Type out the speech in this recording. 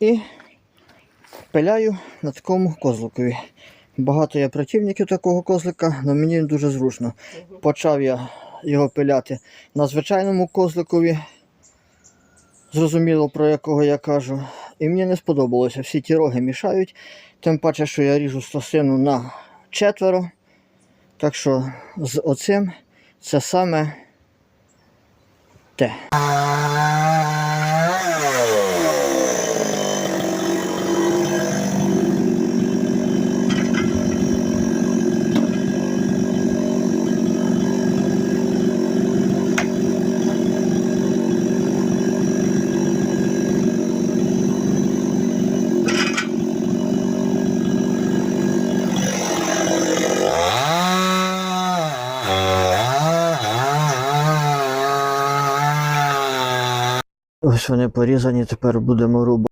І пиляю на такому козликові. Багато є противників такого козлика, але мені дуже зручно. Почав я його пиляти на звичайному козликові. Зрозуміло, про якого я кажу. І мені не сподобалося. Всі ті роги мішають. Тим паче, що я ріжу стосину на четверо. Так що з оцим це саме те. Ось вони порізані, тепер будемо рубати.